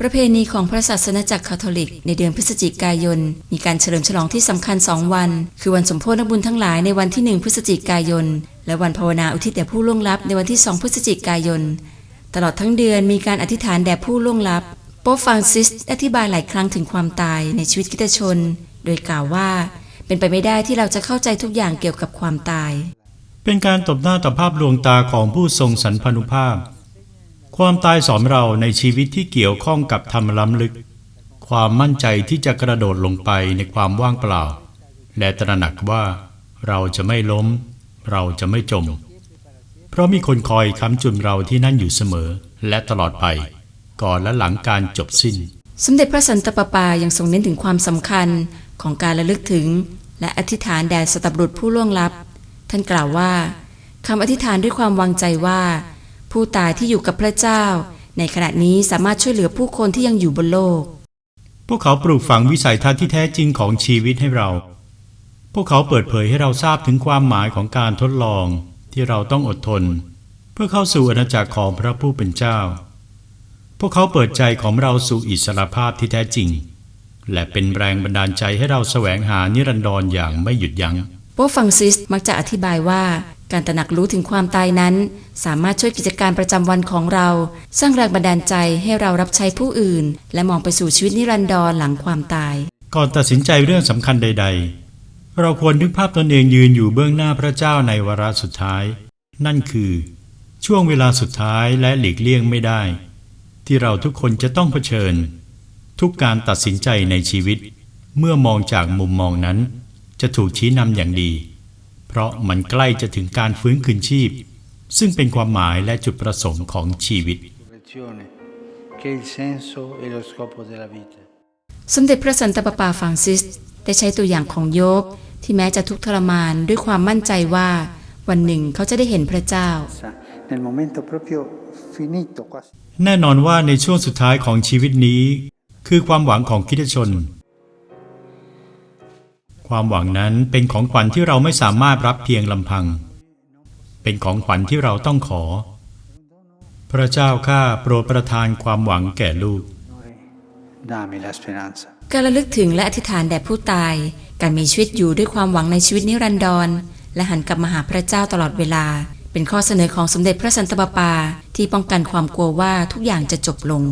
ประเพณีของพระศาสนาจักรคาทอลิก ในเดือนพฤศจิกายน มีการเฉลิมฉลองที่สำคัญ 2 วัน คือวันสมโภชนักบุญทั้งหลายในวันที่ 1 พฤศจิกายน และวันภาวนาอุทิศแด่ผู้ล่วงลับในวันที่ 2 พฤศจิกายน ตลอดทั้งเดือนมีการอธิษฐานแด่ผู้ล่วงลับ โป๊ปฟรานซิสอธิบายหลายครั้งถึงความตายในชีวิตคริตชน โดยกล่าวว่า เป็นไปไม่ได้ที่เราจะเข้าใจทุกอย่างเกี่ยวกับความตาย เป็นการตบหน้าต่อภาพลวงตาของผู้ทรงสรรพนุภาพ ความตายสอนเราในชีวิตที่เกี่ยวข้องกับธรรมล้ำลึก ความมั่นใจที่จะกระโดดลงไปในความว่างเปล่า และตระหนักว่า เราจะไม่ล้ม เราจะไม่จม เพราะมีคนคอยค้ำจุนเราที่นั่นอยู่เสมอ และตลอดไป ก่อนและหลังการจบสิ้น สมเด็จพระสันตะปาปายังทรงเน้นถึงความสำคัญของการระลึกถึง และอธิษฐานแด่สตบุรุษผู้ล่วงลับ ท่านกล่าวว่าคำอธิษฐานด้วยความวางใจว่า ผู้ตายที่อยู่กับพระเจ้า ในขณะนี้สามารถช่วยเหลือผู้คนที่ยังอยู่บนโลก พวกเขาปลูกฝังวิสัยทัศน์ที่แท้จริงของชีวิตให้เรา พวกเขาเปิดเผยให้เราทราบถึงความหมายของการทดลองที่เราต้องอดทน เพื่อเข้าสู่อาณาจักรของพระผู้เป็นเจ้า พวกเขาเปิดใจของเราสู่อิสรภาพที่แท้จริง และเป็นแรงบันดาลใจให้เราแสวงหานิรันดรอย่างไม่หยุดยัง้งโป๊ปฟรังซิสมักจะอธิบายว่า การตระหนักรู้ถึงความตายนั้น สามารถช่วยกิจการประจำวันของเรา สร้างแรงบันดาลใจให้เรารับใช้ผู้อื่น และมองไปสู่ชีวิตนิรันดรหลังความตาย ก่อนตัดสินใจเรื่องสำคัญใด ๆ เราควรนึกภาพตนเองยืนอยู่เบื้องหน้าพระเจ้าในวาระสุดท้าย นั่นคือ ช่วงเวลาสุดท้ายและหลีกเลี่ยงไม่ได้ ที่เราทุกคนจะต้องเผชิญ ทุกการตัดสินใจในชีวิต เมื่อมองจากมุมมองนั้น จะถูกชี้นำอย่างดี เพราะมันใกล้จะถึงการฟื้นคืนชีพ ซึ่งเป็นความหมายและจุดประสงค์ของชีวิต resurrezione, che è il senso e lo scopo della vita. สมเด็จพระสันตะปาปาฟรังซิส ได้ใช้ตัวอย่างของโยบที่แม้จะทุกข์ทรมานด้วยความมั่นใจว่าวันหนึ่งเขาจะได้เห็นพระเจ้า Sa, Nel momento proprio finito, quasi แน่นอนว่าในช่วงสุดท้ายของชีวิตนี้ คือความหวังของคริสตชน ความหวังนั้นเป็นของขวัญที่เราไม่สามารถรับเพียงลำพัง เป็นของขวัญที่เราต้องขอ พระเจ้าข้าโปรดประทานความหวังแก่ลูก dammi la speranza. การระลึกถึงและอธิษฐานแด่ผู้ตาย การมีชีวิตอยู่ด้วยความหวังในชีวิตนิรันดร และหันกลับมาหาพระเจ้าตลอดเวลา เป็นข้อเสนอของสมเด็จพระสันตะปาปาที่ป้องกันความกลัวว่าทุกอย่างจะจบลง